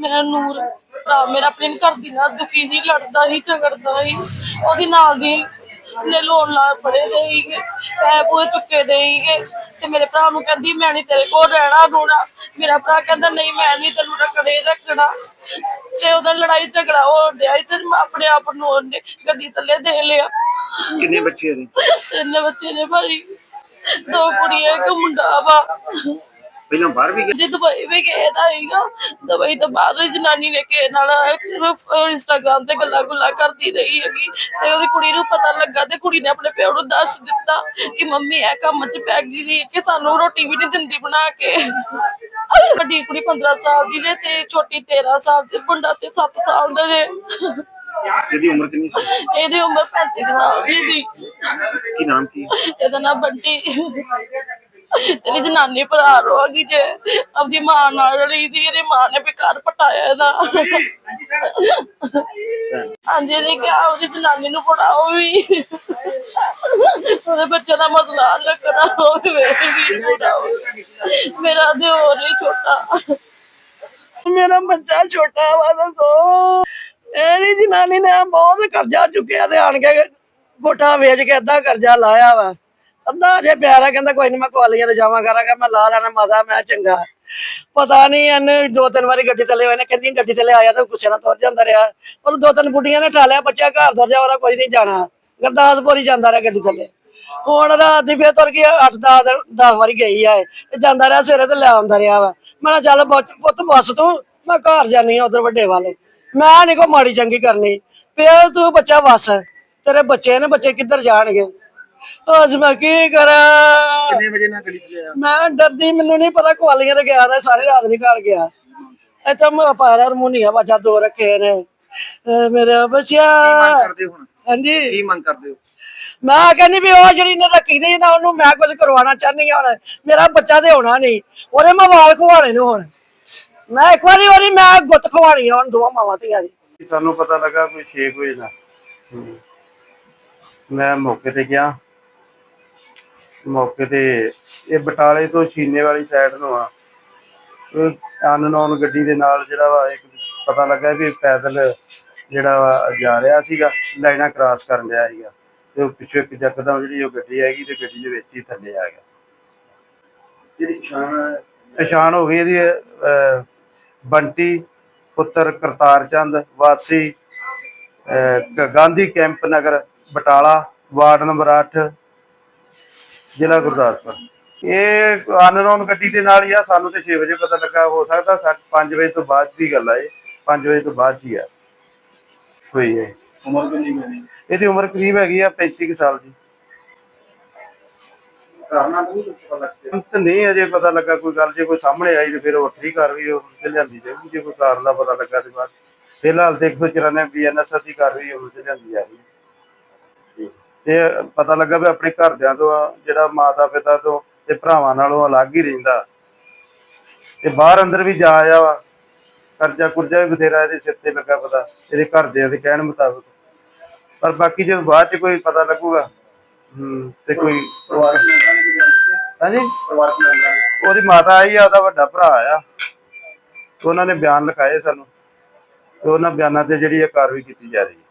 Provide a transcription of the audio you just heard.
ਮੇਰਾ ਨੂਰ ਭਰਾ ਮੇਰਾ ਆਪਣੇ ਘਰ ਦੀ ਨਾਲ ਦੁਖੀ ਸੀ ਲੜਦਾ ਸੀ ਝਗੜਦਾ ਸੀ। ਉਹਦੀ ਨਾਲ ਦੀ ਨੇ ਲੋਨ ਲਾ ਫੜੇ ਦੇ ਸੀਗੇ ਪੈਸੇ ਪੂਏ ਚੁੱਕੇ ਦੇ ਸੀਗੇ ਤੇ ਮੇਰੇ ਭਰਾ ਨੂੰ ਕਹਿੰਦੀ ਮੈਂ ਨਹੀਂ ਤੇਰੇ ਕੋਲ ਰਹਿਣਾ ਰੋਣਾ। ਮੇਰਾ ਭਰਾ ਕਹਿੰਦਾ ਨਹੀਂ ਮੈਂ ਨਹੀਂ ਤੈਨੂੰ ਰੱਖਣਾ ਹੀ ਰੱਖਣਾ। ਤੇ ਉਹਦਾ ਲੜਾਈ ਝਗੜਾ ਹੋ ਰਿਹਾ ਤੇ ਮੈਂ ਆਪਣੇ ਆਪ ਨੂੰ ਉਹਨੇ ਗੱਡੀ ਥੱਲੇ ਦੇ ਲਿਆ। ਕਿੰਨੇ ਬੱਚੇ ਨੇ ਤਿੰਨ ਬੱਚੇ ਨੇ ਭਾਈ ਦੋ ਕੁੜੀਆਂ ਇੱਕ ਮੁੰਡਾ ਵਾ। ਪਹਿਲਾਂ ਬਾਹਰ ਵੀ ਗਏ? ਜੇ ਦੁਬਈ ਵੀ ਗਏ ਦਾ ਸੀਗਾ ਦੁਬਈ ਤੋਂ ਬਾਅਦ ਉਹ ਜਨਾਨੀ ਨੇ ਕਿਸੇ ਨਾਲ ਇੰਸਟਾਗ੍ਰਾਮ ਤੇ ਗੱਲਾਂ ਗੁੱਲਾਂ ਕਰਦੀ ਰਹੀ ਹੈਗੀ। ਤੇ ਉਹਦੀ ਕੁੜੀ ਨੂੰ ਪਤਾ ਲੱਗਾ ਤੇ ਕੁੜੀ ਨੇ ਆਪਣੇ ਪਿਓ ਨੂੰ ਦੱਸ ਦਿੱਤਾ ਕਿ ਮੰਮੀ ਇਹ ਕੰਮ 'ਚ ਪੈ ਗਈ ਸੀ ਕਿ ਸਾਨੂੰ ਰੋਟੀ ਵੀ ਨਹੀਂ ਦਿੰਦੀ ਬਣਾ ਕੇ। ਵੱਡੀ ਕੁੜੀ 15 ਸਾਲ ਦੀ ਜੇ ਤੇ ਛੋਟੀ 13 ਸਾਲ ਦੀ ਮੁੰਡਾ ਤੇ 7 ਸਾਲ ਦਾ ਜੇ। ਇਹਦੀ ਉਮਰ ਕਿੰਨੀ ਸੀ? ਇਹਦੀ ਉਮਰ 35 ਕੁ ਸਾਲ ਦੀ ਸੀ। ਕੀ ਨਾਮ ਕੀ? ਇਹਦਾ ਨਾਮ ਬੰਟੀ। ਤੇਰੀ ਜਨਾਨੀ ਭਰਾ ਰੋਗੀ ਜੇ, ਆਪਦੀ ਮਾਂ ਨਾਲ ਰਲੀ ਦੀ, ਇਹਦੀ ਮਾਂ ਨੇ ਵੀ ਘਰ ਪਟਾਇਆ ਇਹਦਾ। ਹਾਂਜੀ, ਇਹਨੇ ਕਿਹਾ ਉਹਦੀ ਜਨਾਨੀ ਨੂੰ ਪੜਾਓ ਵੀ। ਉਹਦੇ ਬੱਚੇ ਦਾ ਮਸਲਾ ਹੱਲ ਕਰਾਓ ਵੀ ਵੀ ਪੜਾਓ ਮੇਰਾ ਦਿਓਰ ਹੀ ਛੋਟਾ। ਮੇਰਾ ਬੱਚਾ ਛੋਟਾ ਵਾ, ਦੱਸੋ। ਇਹਦੀ ਜਨਾਨੀ ਨੇ ਬਹੁਤ ਕਰਜ਼ਾ ਚੁੱਕਿਆ ਤੇ ਆਣ ਕੇ ਕੋਠਾ ਵੇਚ ਕੇ ਅੱਧਾ ਕਰਜ਼ਾ ਲਾਇਆ ਵਾ। ਅੱਧਾ ਜੇ ਪਿਆਰਾ ਕਹਿੰਦਾ ਕੋਈ ਨਹੀਂ ਮੈਂ ਕੁਆਲੀਆਂ ਤੇ ਜਾਵਾਂ ਕਰਾਂਗਾ, ਮੈਂ ਲਾ ਲੈਣਾ ਮਾਤਾ, ਮੈਂ ਚੰਗਾ। ਪਤਾ ਨਹੀਂ ਇਹਨੇ ਦੋ ਤਿੰਨ ਵਾਰੀ ਗੱਡੀ ਥੱਲੇ ਇਹਨੇ ਕਹਿੰਦੀ ਗੱਡੀ ਥੱਲੇ ਆਇਆ ਤਾਂ ਗੁੱਸੇ ਨਾਲ ਤੁਰ ਜਾਂਦਾ ਰਿਹਾ। ਉਹ ਦੋ ਤਿੰਨ ਗੁੱਡੀਆਂ ਨੇ ਠਾਲਿਆ ਬੱਚਾ ਘਰ ਤੁਰ ਜਾ, ਉਹਦਾ ਕੋਈ ਨਹੀਂ ਜਾਣਾ। ਗੁਰਦਾਸਪੁਰ ਹੀ ਜਾਂਦਾ ਰਿਹਾ ਗੱਡੀ ਥੱਲੇ। ਹੁਣ ਰਾਤ ਦੀ ਫੇਰ ਤੁਰ ਗਈ 8 10 10 ਵਾਰੀ ਗਈ ਆ ਤੇ ਜਾਂਦਾ ਰਿਹਾ, ਸਵੇਰੇ ਤੇ ਲੈ ਆਉਂਦਾ ਰਿਹਾ ਵਾ। ਮੈਂ ਕਿਹਾ, ਚੱਲ ਪੁੱਤ ਬੱਸ ਤੂੰ, ਮੈਂ ਘਰ ਜਾਨੀ ਆ ਉਧਰ ਵੱਡੇ ਵਾਲੇ। ਮੈਂ ਨਹੀਂ ਕੋ ਮਾੜੀ ਚੰਗੀ ਕਰਨੀ। ਪਿਆ ਤੂੰ ਬੱਚਾ ਵਸ ਤੇਰੇ ਬੱਚੇ ਨੇ, ਬੱਚੇ ਕਿੱਧਰ ਜਾਣਗੇ? ਅੱਜ ਮੈਂ ਕੀ ਕਰਾਂ? ਕਿੰਨੇ ਵਜੇ ਨਾਲ ਗਲੀ ਚ ਆਇਆ? ਮੈਂ ਡਰਦੀ ਮੈਨੂੰ ਨਹੀਂ ਪਤਾ ਕੁਆਲੀਆਂ ਤੇ ਗਿਆ ਤਾਂ ਸਾਰੀ ਰਾਤ ਨਹੀਂ ਘਰ ਗਿਆ। ਇੱਥੇ ਮੈਂ ਪਾਰਾ ਰਮੂਨੀਆ ਬਾਜਾ ਦੋ ਰੱਖੇ ਨੇ। ਅਹ ਮੇਰਾ ਬੱਚਾ ਮੰਗ ਕਰਦੇ ਹੋ ਹੁਣ? ਹਾਂਜੀ। ਕੀ ਮੰਗ ਕਰਦੇ ਹੋ? ਮੈਂ ਕਹਿੰਦੀ ਵੀ ਉਹ ਜਿਹੜੀ ਨੇ ਰੱਖੀ ਦੀ ਨਾ ਉਹਨੂੰ ਮੈਂ ਕੁਝ ਕਰਵਾਉਣਾ ਚਾਹਨੀ ਆ ਹੁਣ। ਮੇਰਾ ਬੱਚਾ ਤੇ ਹੋਣਾ ਨਹੀਂ ਉਹਦੇ ਮੈਂ ਵਾਲ ਖਵਾਣੇ ਨੂੰ ਹੁਣ। ਮੈਂ ਇੱਕ ਵਾਰੀ ਉਹਦੀ ਮੈਂ ਗੁੱਤ ਖਵਾਣੀ ਆ ਹੁਣ ਦੋਵਾਂ ਮਾਵਾਂ ਧੀਆਂ ਦੀ। ਸਾਨੂੰ ਪਤਾ ਲੱਗਾ ਕੋਈ 6 ਵਜੇ ਦਾ। ਮੈਂ ਮੌਕੇ ਤੇ ਗਿਆ। ਮੌਕੇ ਤੇ ਇਹ ਬਟਾਲੇ ਤੋਂ ਛੀਨੇ ਵਾਲੀ ਸਾਈਡ ਨੂੰ ਆ। ਅਨਨੋਨ ਗੱਡੀ ਦੇ ਨਾਲ ਜਿਹੜਾ ਵਾ ਇੱਕ ਪਤਾ ਲੱਗਾ ਵੀ ਪੈਦਲ ਜਿਹੜਾ ਵਾ ਜਾ ਰਿਹਾ ਸੀਗਾ ਲਾਈਨਾਂ ਕ੍ਰਾਸ ਕਰਨ ਰਿਹਾ ਸੀਗਾ। ਤੇ ਉਹ ਪਿੱਛੇ ਇੱਕ ਜੱਕਦਮ ਜਿਹੜੀ ਉਹ ਗੱਡੀ ਹੈਗੀ ਤੇ ਗੱਡੀ ਦੇ ਵਿੱਚ ਹੀ ਥੱਲੇ ਆ ਗਿਆ। ਜਿਹੜੀ ਪਛਾਣ ਪਛਾਣ ਹੋ ਗਈ ਇਹਦੀ ਅਹ, ਬੰਟੀ ਪੁੱਤਰ ਕਰਤਾਰ ਚੰਦ ਵਾਸੀ ਅਹ, ਗ- Gandhi camp Nagar Batala ward number 8 ਜ਼ਿਲ੍ਹਾ ਗੁਰਦਾਸਪੁਰ। ਇਹ ਅਨਨੋਨ ਗੱਡੀ ਦੇ ਨਾਲ ਹੀ ਆ ਸਾਨੂੰ ਤੇ 6 ਵਜੇ ਪਤਾ ਲੱਗਾ ਹੋ ਸਕਦਾ 5 ਵਜੇ ਤੋਂ ਬਾਅਦ ਦੀ ਗੱਲ ਆ ਇਹ। 5 ਵਜੇ ਤੋਂ ਬਾਅਦ ਹੀ ਆ। ਹੋਈ ਹੈ ਉਮਰ ਕਿੰਨੀ ਹੋਣੀ? ਇਹਦੀ ਉਮਰ ਕਰੀਬ ਹੈਗੀ ਆ 35 ਕੁ ਸਾਲ ਦੀ। ਕਾਰਨਾਂ ਨੂੰ ਪਤਾ ਲੱਗਦਾ ਨਹੀਂ ਅਜੇ ਪਤਾ ਲੱਗਾ ਕੋਈ ਗੱਲ ਜੇ ਕੋਈ ਸਾਹਮਣੇ ਆਈ ਤੇ ਫਿਰ ਵੱਖਰੀ ਕਾਰਵਾਈ ਉਹ ਤੇ ਲਿਆਂਦੀ ਜਾਊਗੀ ਜੇ ਕੋਈ ਕਾਰਨ ਦਾ ਪਤਾ ਲੱਗਾ ਤੇ ਬਾਅਦ। ਫਿਲਹਾਲ ਤੇ 194 ਬੀਐਨਐਸ ਦੀ ਕਾਰਵਾਈ ਉਹ ਤੇ ਲਿਆਂਦੀ ਜਾ ਰਹੀ ਹੈ ਤੇ ਪਤਾ ਲੱਗਾ ਵੀ ਆਪਣੇ ਘਰਦਿਆਂ ਤੋਂ ਆ, ਜਿਹੜਾ ਮਾਤਾ ਪਿਤਾ ਤੋਂ ਤੇ ਭਰਾਵਾਂ ਨਾਲੋਂ ਅਲੱਗ ਹੀ ਰਹਿੰਦਾ। ਤੇ ਬਾਹਰ ਅੰਦਰ ਵੀ ਜਾ ਆਇਆ ਵਾ। ਕਰਜ਼ਾ ਕੁਰਜ਼ਾ ਵੀ ਬਥੇਰਾ ਇਹਦੇ ਸਿਰ ਤੇ ਲੱਗਾ ਪਤਾ ਇਹਦੇ ਘਰਦਿਆਂ ਦੇ ਕਹਿਣ ਮੁਤਾਬਕ। ਪਰ ਬਾਕੀ ਜਦੋਂ ਬਾਅਦ ਚ ਕੋਈ ਪਤਾ ਲੱਗੂਗਾ ਹੂੰ ਤੇ ਕੋਈ ਪਰਿਵਾਰ ਕੀ ਮੈਂਬਰਾਂ ਨੇ ਕੀ ਗੱਲ ਕੀਤੀ ਹਾਂਜੀ ਪਰਿਵਾਰ ਕੀ ਮੈਂਬਰਾਂ ਨੇ ਉਹਦੀ ਮਾਤਾ ਆਈ ਆ ਉਹਦਾ ਵੱਡਾ ਭਰਾ ਆ। ਤੇ ਉਹਨਾਂ ਨੇ ਬਿਆਨ ਲਿਖਾਏ ਸਾਨੂੰ। ਤੇ ਉਹਨਾਂ ਬਿਆਨਾਂ ਤੇ ਜਿਹੜੀ ਇਹ ਕਾਰਵਾਈ ਕੀਤੀ ਜਾ ਰਹੀ ਹੈ।